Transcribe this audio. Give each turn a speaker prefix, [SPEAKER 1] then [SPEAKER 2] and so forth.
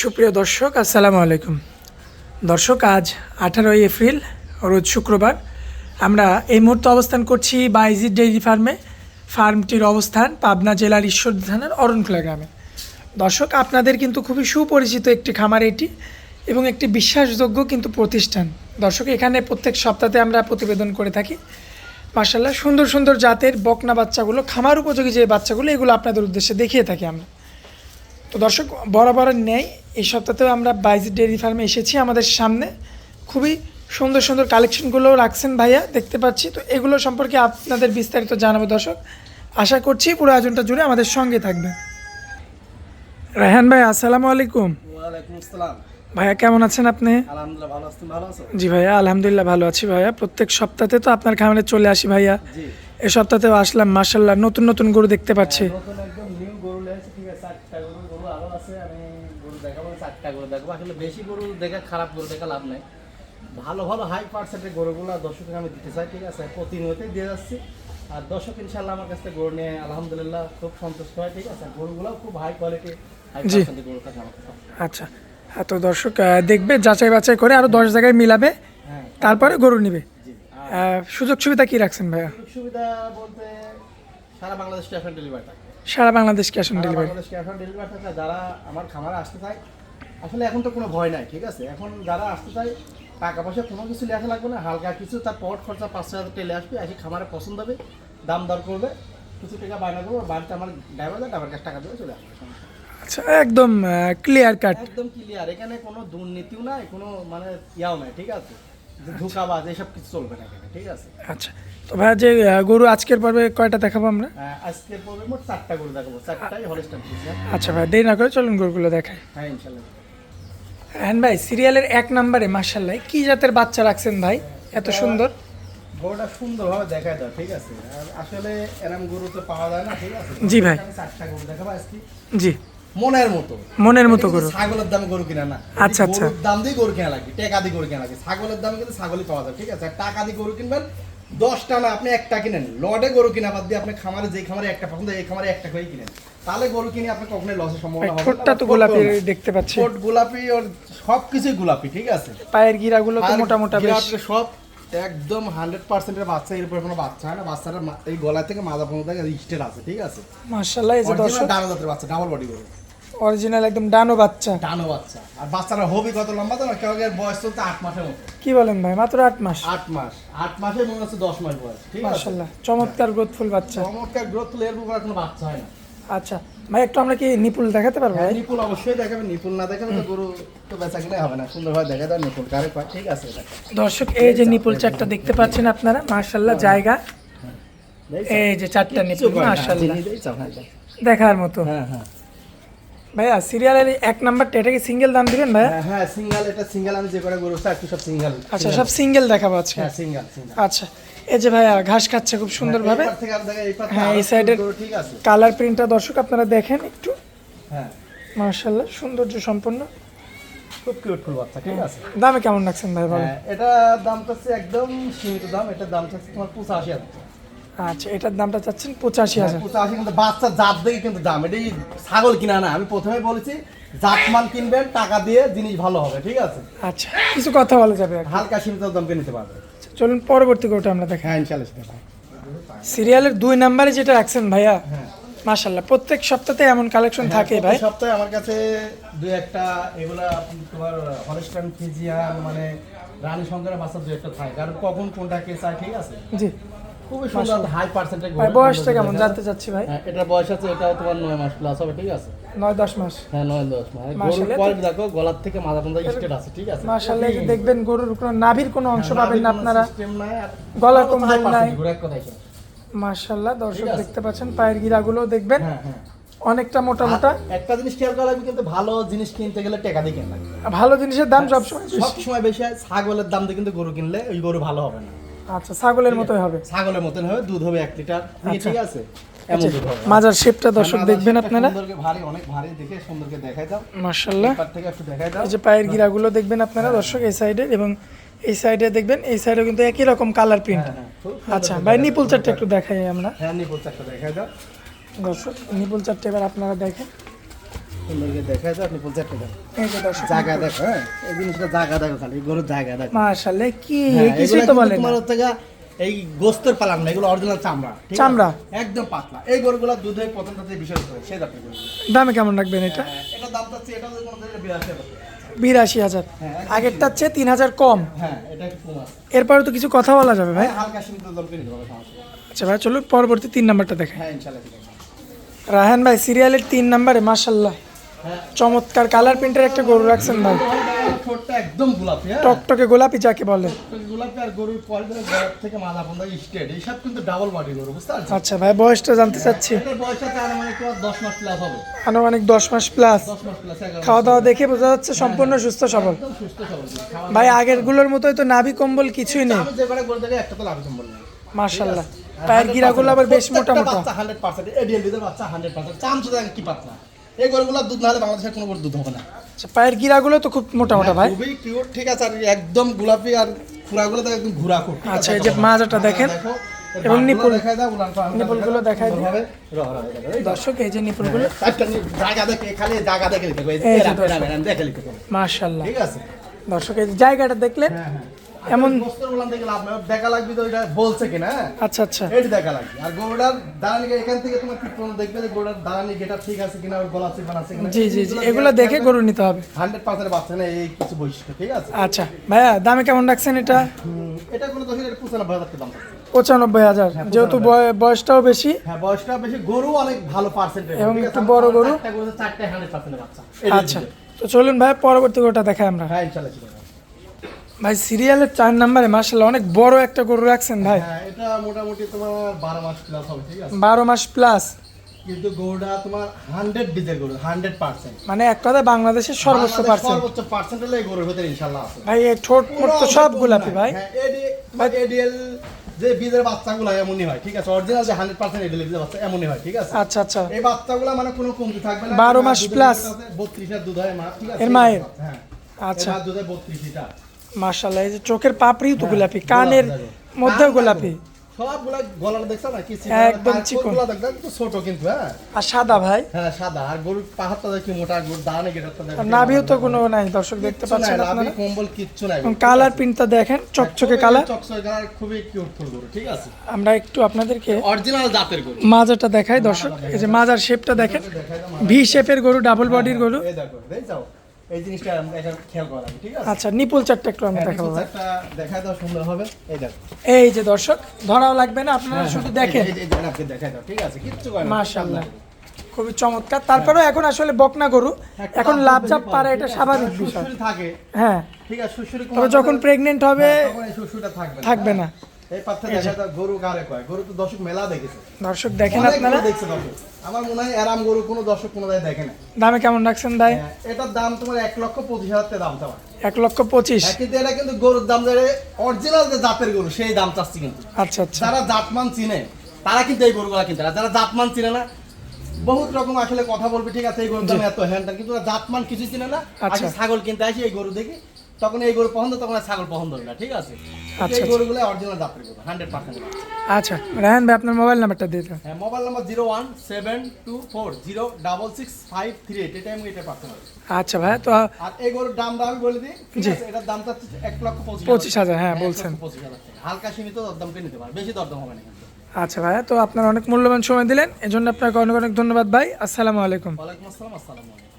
[SPEAKER 1] সুপ্রিয় দর্শক, আসসালামু আলাইকুম। দর্শক, আজ আঠারোই এপ্রিল, রোজ শুক্রবার। আমরা এই মুহূর্তে অবস্থান করছি বাইজি ডেইরি ফার্মে। ফার্মটির অবস্থান পাবনা জেলার ঈশ্বরদী থানার অরণখোলা গ্রামে। দর্শক, আপনাদের কিন্তু খুবই সুপরিচিত একটি খামার এটি এবং একটি বিশ্বাসযোগ্য কিন্তু প্রতিষ্ঠান। দর্শক, এখানে প্রত্যেক সপ্তাহে আমরা প্রতিবেদন করে থাকি। মার্শাল্লাহ সুন্দর সুন্দর জাতের বকনা বাচ্চাগুলো, খামার উপযোগী যে বাচ্চাগুলো, এগুলো আপনাদের উদ্দেশ্যে দেখিয়ে থাকি আমরা। তো দর্শক বরাবর নেই। এই সপ্তাহেও আমরা বাইজি ডেয়ারি ফার্মে এসেছি আমাদের সামনে। খুবই সুন্দর সুন্দর কালেকশনগুলো রাখছেন ভাইয়া দেখতে পাচ্ছি। তো এগুলো সম্পর্কে আপনাদের বিস্তারিত জানাব দর্শক। আশা করছি পুরো আয়োজনটা জুড়ে আমাদের সঙ্গে থাকবে। রায়হান ভাই আসসালামু আলাইকুম। ভাইয়া কেমন আছেন আপনি? জি ভাইয়া আলহামদুলিল্লাহ ভালো আছি ভাইয়া। প্রত্যেক সপ্তাহে তো আপনার খামারে চলে আসি ভাইয়া। এ সপ্তাহেও আসলাম মার্শাল্লাহ নতুন নতুন গরু দেখতে পাচ্ছি
[SPEAKER 2] নতুন একদম নিউ গরু লেগেছে ঠিক আছে চারটা গরু গরু আরও আছে আমি গরু দেখাবো চারটা গরু দেখাবো আসলে বেশি গরু দেখে খারাপ গরু দেখা লাভ নাই। ভালো ভালো হাই পার্সেন্টের গরুগুলো দর্শকের আমি দিতে চাই ঠিক আছে? প্রতিনিয়তই দিয়ে যাচ্ছি। আর দর্শক ইনশাল্লাহ আমার কাছ থেকে গরু নিয়ে আলহামদুলিল্লাহ খুব সন্তুষ্ট হয় ঠিক আছে? গরুগুলোও খুব হাই কোয়ালিটি হাই পার্সেন্টের গরু থাকে আমার
[SPEAKER 1] আচ্ছা। হ্যাঁ তো দর্শক দেখবে যাচাই বাছাই করে আরও দশ জায়গায় মিলাবে।
[SPEAKER 2] হ্যাঁ।
[SPEAKER 1] তারপরে গরু নিবে। সুযোগ সুবিধা কি রাখছেন ভাইয়া?
[SPEAKER 2] সুবিধা বলতে সারা Bangladesh cash on delivery
[SPEAKER 1] Sara Bangladesh cash on delivery.
[SPEAKER 2] Bangladesh cash on delivery যারা আমার খামারে আসতে চায় আসলে এখন তো কোনো ভয় নাই ঠিক আছে? এখন যারা আসতে চায় টাকা পয়সা কোনো কিছু লেখা লাগবে না হালকা কিছু তার পট খরচা পাঁচশো হাজার টেলে আসবে এসে খামারে পছন্দ হবে দাম দর করবে কিছু টাকা বায়না করব বাড়িতে আমার ড্রাইভার যায় ড্রাইভার কাছে টাকা দেবে চলে আসবে
[SPEAKER 1] আচ্ছা একদম ক্লিয়ার কাট
[SPEAKER 2] একদম ক্লিয়ার এখানে কোনো দুর্নীতিও নাই কোনো মানে ইয়াও নাই ঠিক আছে? ধোকাবাজ এসব কিছু চলবে না এখানে ঠিক আছে?
[SPEAKER 1] আচ্ছা তো ভাইয়া যে গরু আজকের পর্বে কয়টা দেখাবো আমরা?
[SPEAKER 2] আজকের পর্বে মোট চারটা করে দেখাবো চারটাই হলস্টার
[SPEAKER 1] আচ্ছা ভাই দেরি না করে চলুন গরুগুলো দেখাই।
[SPEAKER 2] হ্যাঁ ইনশাল্লাহ।
[SPEAKER 1] হ্যাঁ ভাই সিরিয়ালের এক নম্বরে মার্শাল্লাহ কি জাতের বাচ্চা রাখছেন ভাই? এত সুন্দর।
[SPEAKER 2] গরুটা সুন্দরভাবে দেখায় দাও ঠিক আছে? আসলে এরম গরু তো পাওয়া যায় না ঠিক আছে?
[SPEAKER 1] জি ভাই।
[SPEAKER 2] চারটা গরু দেখাবো আজকে।
[SPEAKER 1] জি।
[SPEAKER 2] মনের মতো।
[SPEAKER 1] মনের মতো গরু।
[SPEAKER 2] ছাগলের দামে গরু কিনা না।
[SPEAKER 1] আচ্ছা, আচ্ছা।
[SPEAKER 2] দাম দিয়ে গরু কেনা লাগে টাকা দিয়ে গরু কেনা লাগে ছাগলের দামে কিন্তু ছাগলই পাওয়া যায় ঠিক আছে? টাকা দিয়ে গরু কিনবেন দশটা না আপনি একটা কিনেন। লডে গরু কিনা বাদ দিয়ে আপনি খামারে যে খামারে একটা পছন্দ এই খামারে একটা করে কিনেন। তাহলে গরু কিনে আপনি কখনোই লসের সম্ভাবনা হবে।
[SPEAKER 1] ঠোঁটটা তো গোলাপি দেখতে পাচ্ছি।
[SPEAKER 2] ঠোঁট গোলাপি ওর সবকিছুই গোলাপি ঠিক আছে?
[SPEAKER 1] পায়ের গিরাগুলো তো মোটা মোটা বেশ।
[SPEAKER 2] সব একদম হান্ড্রেড পার্সেন্টের বাচ্চা এরপরে কোনো বাচ্চা হয় না। বাচ্চাটা এই গলা থেকে মাজা পর্যন্ত স্টেট আছে ঠিক আছে?
[SPEAKER 1] মার্শাল্লাহ এই যে দর্শক
[SPEAKER 2] ডানো জাতের বাচ্চা ডাবল বডি গরু।
[SPEAKER 1] অরিজিনাল একদম ডানো বাচ্চা।
[SPEAKER 2] ডানো বাচ্চা। আর বাচ্চারা হবি কত লম্বা তো না কেউ কেউ বয়স চলছে আট মাসের মতো।
[SPEAKER 1] কি বলেন ভাই? মাত্র আট মাস।
[SPEAKER 2] আট মাস। আট মাসে মনে হচ্ছে দশ মাস বয়স। ঠিক আছে?
[SPEAKER 1] মার্শাল্লাহ চমৎকার গ্রোথফুল বাচ্চা।
[SPEAKER 2] চমৎকার গ্রোথ এর উপর কোনো বাচ্চা হয় না।
[SPEAKER 1] আচ্ছা। ভাই একটু আমরা কি নিপুল দেখাতে পারব ভাই?
[SPEAKER 2] নিপুল অবশ্যই দেখাবে নিপুল না দেখাবে তো গরু তো বেচা কিনে হবে না। সুন্দরভাবে দেখা যায় নিপুল। কারে কয়? ঠিক আছে
[SPEAKER 1] দর্শক এই যে নিপুল চারটা দেখতে পাচ্ছেন আপনারা মার্শাল্লাহ জায়গা। এই যে চারটা নিপুল মার্শাল্লাহ দেখার মতো।
[SPEAKER 2] হ্যাঁ হ্যাঁ।
[SPEAKER 1] ভাইয়া সিরিয়ালের এক নাম্বারটা এটা কি সিঙ্গেল দাম দিবেন ভাইয়া?
[SPEAKER 2] হ্যাঁ হ্যাঁ সিঙ্গেল এটা সিঙ্গেল আমি যে কটা গরু চাচ্ছি সব সিঙ্গেল
[SPEAKER 1] আচ্ছা সব সিঙ্গেল দেখাবো আজকে?
[SPEAKER 2] হ্যাঁ সিঙ্গেল সিঙ্গেল
[SPEAKER 1] আচ্ছা এই যে ভাইয়া ঘাস খাচ্ছে খুব সুন্দরভাবে। হ্যাঁ, এই সাইডের-
[SPEAKER 2] ঠিক আছে।
[SPEAKER 1] কালার প্রিন্টটা দর্শক আপনারা দেখেন একটু।
[SPEAKER 2] হ্যাঁ।
[SPEAKER 1] মার্শাল্লাহ সৌন্দর্য সম্পন্ন।
[SPEAKER 2] খুব কিউট ফুল বাচ্চা ঠিক আছে?
[SPEAKER 1] দামে কেমন রাখছেন ভাই বলেন?
[SPEAKER 2] হ্যাঁ এটা দাম চাচ্ছে একদম সীমিত দাম এটা দাম চাচ্ছে তোমার পঁচাশি হাজার।
[SPEAKER 1] আচ্ছা এটার দামটা চাচ্ছেন পঁচাশি হাজার।
[SPEAKER 2] পঁচাশি কিন্তু বাচ্চা জাত দেখে কিন্তু দাম। এটাই ছাগল কিনা না আমি প্রথমে বলেছি জাত মাল কিনবেন টাকা দিয়ে জিনিস ভালো হবে ঠিক আছে?
[SPEAKER 1] আচ্ছা কিছু কথা বলা যাবে
[SPEAKER 2] হালকা সীমিত দাম কিনতে পারবে
[SPEAKER 1] চলুন পরবর্তী কোটা আমরা দেখেন
[SPEAKER 2] হ্যাঁ ইনশাল্লাহ
[SPEAKER 1] সিরিয়ালের দুই নাম্বারে যেটা রাখছেন ভাইয়া
[SPEAKER 2] হ্যাঁ।
[SPEAKER 1] মাশাল্লাহ প্রত্যেক সপ্তাহে এমন কালেকশন থাকে ভাই।
[SPEAKER 2] সপ্তাহে আমার কাছে দুই একটা এগুলা তোমার হলস্টান ফিজিয়ান মানে রানী শঙ্করের বাচ্চা দুই একটা থাকে। কারণ কখন কোনটা কে চায় ঠিক আছে?
[SPEAKER 1] জি।
[SPEAKER 2] খুবই সুন্দর হাই পার্সেন্টেজ
[SPEAKER 1] ভাই বয়সটা কেমন? জানতে চাচ্ছি ভাই।
[SPEAKER 2] হ্যাঁ বয়স আছে এটাও তোমার নয় মাস প্লাস হবে ঠিক আছে?
[SPEAKER 1] নয় দশ মাস।
[SPEAKER 2] হ্যাঁ নয় দশ মাস। গরুর কোয়ালিটি দেখো গলার থেকে মাথা পর্যন্ত স্টেট আছে ঠিক আছে?
[SPEAKER 1] মাশাল্লাহ দেখবেন গরুর কোনো নাভির কোনো অংশ পাবেন না আপনারা।
[SPEAKER 2] সিস্টেম নাই আর
[SPEAKER 1] গলার
[SPEAKER 2] ভালো
[SPEAKER 1] কম্বল
[SPEAKER 2] high percentage
[SPEAKER 1] নাই।
[SPEAKER 2] গরু, কথায় শেষ।
[SPEAKER 1] মাশাল্লাহ দর্শক দেখতে পাচ্ছেন পায়ের গিরাগুলো দেখবেন।
[SPEAKER 2] হ্যাঁ হ্যাঁ।
[SPEAKER 1] অনেকটা মোটা মোটা।
[SPEAKER 2] একটা জিনিস খেয়াল করা লাগবে কিন্তু ভালো জিনিস কিনতে গেলে টাকা দিয়ে
[SPEAKER 1] ভালো জিনিসের দাম সবসময়
[SPEAKER 2] সবসময় বেশি হয় ছাগলের দাম দিয়ে কিন্তু গরু কিনলে ওই গরু ভালো হবে না।
[SPEAKER 1] আচ্ছা ছাগলের মতোই হবে।
[SPEAKER 2] ছাগলের মতন হবে দুধ হবে এক লিটার।
[SPEAKER 1] আচ্ছা।
[SPEAKER 2] ঠিক আছে। এমন দুধ হবে।
[SPEAKER 1] মাজার শেপটা দর্শক দেখবেন আপনারা?
[SPEAKER 2] সুন্দরকে ভারী অনেক ভারী দেখে সুন্দরকে দেখাই দাও।
[SPEAKER 1] মাশাল্লাহ
[SPEAKER 2] এপার থেকে একটু দেখাই দাও।
[SPEAKER 1] এই যে পায়ের গিরাগুলো দেখবেন আপনারা দর্শক এই সাইডে এবং এই সাইডে দেখবেন এই সাইডে কিন্তু একই রকম কালার প্রিন্ট।
[SPEAKER 2] হ্যাঁ, হ্যাঁ, খুব সুন্দর
[SPEAKER 1] আচ্ছা ভাই নিপুল। চারটা একটু দেখাই আমরা।
[SPEAKER 2] হ্যাঁ নিপুল চারটা দেখাই দাও।
[SPEAKER 1] দর্শক নিপুল চারটে এবার আপনারা দেখেন।
[SPEAKER 2] সুন্দর করে দেখায় দাও নিপুল চারটে দেখো
[SPEAKER 1] এই যে দর্শক
[SPEAKER 2] জায়গা দেখো হ্যাঁ? এই জিনিসটা জায়গা দেখো খালি গরুর জায়গা দেখো।
[SPEAKER 1] মাশাআল্লাহ কি
[SPEAKER 2] হ্যাঁ,
[SPEAKER 1] কিছুই তো বলেন
[SPEAKER 2] তোমার হচ্ছে এই গোস্তের পালান না এগুলো অরিজিনাল চামড়া
[SPEAKER 1] চামড়া?
[SPEAKER 2] একদম পাতলা। এই গরুগুলা দুধের প্রথমটাতে বিষয় করে সেই
[SPEAKER 1] দামে কেমন রাখবেন এটা?
[SPEAKER 2] এটা দাম চাচ্ছি এটা বিরাশি হাজার হ্যাঁ,
[SPEAKER 1] আগেরটার চেয়ে তিন হাজার কম।
[SPEAKER 2] হ্যাঁ
[SPEAKER 1] এরপরে তো কিছু কথা বলা যাবে ভাই।
[SPEAKER 2] হ্যাঁ।
[SPEAKER 1] আচ্ছা ভাই চলো পরবর্তী তিন নাম্বারটা দেখে।
[SPEAKER 2] হ্যাঁ ইনশাল্লাহ ঠিক আছে।
[SPEAKER 1] রাহান ভাই সিরিয়ালের তিন নাম্বারে মাশাল্লাহ
[SPEAKER 2] হ্যাঁ
[SPEAKER 1] চমৎকার কালার প্রিন্টের একটা গরু রাখছেন ভাই।
[SPEAKER 2] ঠোঁটটা একদম গোলাপি হ্যাঁ?
[SPEAKER 1] টকটকে গোলাপি যাকে বলে।
[SPEAKER 2] গোলাপি আর গরুর কোয়ালিটি থেকে মালা পর্যন্ত স্টেট এইসব কিন্তু ডাবল বডি গরু বুঝতে পারছ
[SPEAKER 1] আচ্ছা ভাই বয়সটা জানতে চাচ্ছি।
[SPEAKER 2] এটার বয়স আনুমানিক তোমার দশ মাস প্লাস হবে।
[SPEAKER 1] আনুমানিক দশ মাস প্লাস
[SPEAKER 2] দশ মাস প্লাস
[SPEAKER 1] খাওয়া দাওয়া দেখে বোঝা যাচ্ছে সম্পূর্ণ সুস্থ সবল।
[SPEAKER 2] সুস্থ সবল।
[SPEAKER 1] ভাই আগেরগুলোর মতোই তো নাভি কম্বল কিছুই নেই।
[SPEAKER 2] আমি দেখে একটা তো
[SPEAKER 1] মাশাল্লাহ। পায়ের গিরাগুলো আবার বেশ মোটা মোটা
[SPEAKER 2] বাচ্চা হান্ড্রেড পার্সেন্ট এডিএল বাচ্চা হান্ড্রেড পার্সেন্ট চামচু দেখেন কি পাতলা। এই গরুগুলো দুধ না হলে বাংলাদেশের কোনো দুধ হবে না।
[SPEAKER 1] আচ্ছা, পায়ের গিরাগুলো তো খুব মোটা মোটা ভাই।
[SPEAKER 2] খুবই কিউট ঠিক আছে আর একদম গোলাপি আর খুরাগুলো তো একদম ঘুরা খুব।
[SPEAKER 1] আচ্ছা, এই যে মাজাটা দেখেন। এবং নিপুল।
[SPEAKER 2] দেখায়
[SPEAKER 1] নিপুলগুলো। দর্শক এই যে নিপুলগুলো
[SPEAKER 2] নি- জায়গা দেখে খালি জায়গা দেখে হবে। লিখতে হবে। ঠিক আছে?
[SPEAKER 1] দর্শক এই জায়গাটা দেখলেন। এমন
[SPEAKER 2] বস্তুর থেকে লাভ নাই। দেখা লাগবে তো এটা বলছে কিনা হ্যাঁ?
[SPEAKER 1] আচ্ছা আচ্ছা।
[SPEAKER 2] এটি দেখা লাগবে। আর গরুটার দাঁড়ানি এখান থেকে তোমার দেখবে যে গরুটার দাঁড়ানি গেটা ঠিক আছে কিনা ওর গলা চিপান আছে কিনা?
[SPEAKER 1] জি জি জি। এগুলো দেখে গরু নিতে হবে।
[SPEAKER 2] হান্ড্রেড পার্সেন্ট বাচ্চা না এই কিছু বৈশিষ্ট্য ঠিক আছে?
[SPEAKER 1] আচ্ছা। ভাইয়া দামে কেমন রাখছেন এটা?
[SPEAKER 2] এটা কোনো দোষের এটা পঁচানব্বই হাজার টাকা দাম
[SPEAKER 1] পঁচানব্বই হাজার। যেহেতু বয়সটাও বেশি।
[SPEAKER 2] হ্যাঁ বয়সটা বেশি। গরু অনেক ভালো পার্সেন্ট
[SPEAKER 1] এবং একটু বড় গরু। আচ্ছা। তো চলুন ভাই পরবর্তী গরুটা দেখাই আমরা।
[SPEAKER 2] হ্যাঁ আছে।
[SPEAKER 1] ভাই সিরিয়ালের চার নাম্বারে মার্শাল্লাহ অনেক বড় একটা গরু রাখছেন ভাই।
[SPEAKER 2] হ্যাঁ এটা মোটামুটি তোমার বারো মাস প্লাস হবে ঠিক আছে?
[SPEAKER 1] বারো মাস প্লাস
[SPEAKER 2] কিন্তু গরুটা তোমার হান্ড্রেড ডিজেল গরু হান্ড্রেড পার্সেন্ট
[SPEAKER 1] মানে এক কথায় বাংলাদেশের সর্বোচ্চ পার্সেন্ট
[SPEAKER 2] সর্বোচ্চ পার্সেন্ট হলে এই গরুর ভিতরে ইনশাল্লাহ আছে।
[SPEAKER 1] ভাই এই ঠোঁট মোট তো সব গোলাপি ভাই।
[SPEAKER 2] হ্যাঁ, এডিএল যে বীজের বাচ্চাগুলো এমনই হয় ঠিক আছে? অরিজিনাল যে হান্ড্রেড পার্সেন্ট এডিএল বীজের বাচ্চা এমনই হয় ঠিক আছে?
[SPEAKER 1] আচ্ছা আচ্ছা।
[SPEAKER 2] এই বাচ্চাগুলো মানে কোনো কমতি থাকবে না।
[SPEAKER 1] 12 মাস plus।
[SPEAKER 2] বত্রিশ আর দুধ হয় মা ঠিক আছে?
[SPEAKER 1] এর মায়ের?
[SPEAKER 2] হ্যাঁ।
[SPEAKER 1] আচ্ছা।
[SPEAKER 2] আচ্ছা দুধে বত্রিশ লিটার।
[SPEAKER 1] মার্শাল্লাহ এই যে চোখের পাপড়িও তো গোলাপি কানের
[SPEAKER 2] গোলাপ।
[SPEAKER 1] মধ্যেও গোলাপি।
[SPEAKER 2] সবগুলা গলাটা দেখছ না? কি
[SPEAKER 1] একদম চিকন।
[SPEAKER 2] চিকন দেখছ কিন্তু ছোট কিন্তু হ্যাঁ।
[SPEAKER 1] আর সাদা ভাই?
[SPEAKER 2] হ্যাঁ সাদা। আর গরুর পাহাড়টা দেখি মোটা গরুর দানে গেটারটা দেখো।
[SPEAKER 1] নাভিও তো কোনো নাই দর্শক দেখতে
[SPEAKER 2] কিচ্ছু
[SPEAKER 1] পাচ্ছেন
[SPEAKER 2] লাভি,
[SPEAKER 1] আপনারা?
[SPEAKER 2] কম্বল কিচ্ছু নাই।
[SPEAKER 1] কালার প্রিন্টটা দেখেন চকচকে কালার।
[SPEAKER 2] চকচকে কালার খুবই কিউট ফুল গরু ঠিক আছে?
[SPEAKER 1] আমরা একটু আপনাদেরকে
[SPEAKER 2] অরিজিনাল জাতের গরু।
[SPEAKER 1] মাজাটা দেখাই দর্শক। এই যে মাজার শেপটা দেখেন। ভি শেপের গরু ডাবল বডির গরু।
[SPEAKER 2] এই দেখো যাও। এই জিনিসটা আমরা এটা খেয়াল করা ঠিক আছে?
[SPEAKER 1] আচ্ছা নিপুল চারটা একটু আমি
[SPEAKER 2] হ্যাঁ,
[SPEAKER 1] দেখাবো
[SPEAKER 2] চারটা দাও সুন্দর হবে। এই দেখো।
[SPEAKER 1] এই যে দর্শক ধরাও লাগবে না আপনারা শুধু দেখেন।
[SPEAKER 2] এই যে- আপনি দাও ঠিক আছে? কিচ্ছু করে না
[SPEAKER 1] মাশাআল্লাহ। খুবই চমৎকার। তারপরেও এখন আসলে বকনা গরু। এখন লাভ চাপ পারে এটা স্বাভাবিক বিষয়।
[SPEAKER 2] থাকে।
[SPEAKER 1] হ্যাঁ।
[SPEAKER 2] ঠিক আছে
[SPEAKER 1] যখন প্রেগনেন্ট হবে
[SPEAKER 2] থাকবে না। এই পাত্রে দেখা দাও গরু গারে কয়? গরু তো দর্শক মেলা দেখেছে।
[SPEAKER 1] দর্শক দেখেন আপনারা?
[SPEAKER 2] গরু দেখছে দর্শক। আমার মনে হয় এরাম গরু কোনো দর্শক কোনো জায়গায় দেখে না।
[SPEAKER 1] দামে কেমন রাখছেন ভাই?
[SPEAKER 2] হ্যাঁ, এটার দাম তোমার এক লক্ষ পঁচিশ হাজার টাকা দাম চাওয়া
[SPEAKER 1] এক লক্ষ পঁচিশ।
[SPEAKER 2] কিন্তু এটা কিন্তু গরুর দাম যারা অরিজিনাল যে জাতের গরু সেই দাম চাচ্ছি কিন্তু।
[SPEAKER 1] আচ্ছা আচ্ছা।
[SPEAKER 2] যারা জাতমান চিনে তারা কিন্তু এই গরুগুলা কিনতে। যারা জাতমান চিনে না বহুত রকম আসলে কথা বলবে ঠিক আছে এই গরুর দাম এত হ্যান কিন্তু জাতমান কিছু চিনে না
[SPEAKER 1] আচ্ছা।
[SPEAKER 2] ছাগল কিনতে আসি এই গরু দেখি। তখন এই গরু পছন্দ তখন ছাগল পছন্দ হবে না ঠিক আছে?
[SPEAKER 1] আচ্ছা,
[SPEAKER 2] এই গরুগুলো অরিজিনাল গরু হান্ড্রেড পার্সেন্ট
[SPEAKER 1] আচ্ছা রায়হান ভাই আপনার মোবাইল নাম্বারটা দিয়ে দেন।
[SPEAKER 2] হ্যাঁ mobile number zero one seven two four zero double six five three eight এটা আমি এটা
[SPEAKER 1] আচ্ছা ভাই তো
[SPEAKER 2] আর এই গরুর দামটা আমি বলে দিই
[SPEAKER 1] জি।
[SPEAKER 2] এটার দামটা এক লক্ষ পঁচিশ
[SPEAKER 1] হাজার, হ্যাঁ, বলছেন।
[SPEAKER 2] পঁচিশ হাজার হালকা সীমিত দরদাম করে নিতে পারে বেশি দরদাম হবে না
[SPEAKER 1] আচ্ছা ভাইয়া তো আপনার অনেক মূল্যবান সময় দিলেন এজন্য আপনাকে অনেক অনেক ধন্যবাদ ভাই। আসসালামু আলাইকুম।
[SPEAKER 2] ওয়ালাইকুম আসসালাম আসসালামু আলাইকুম।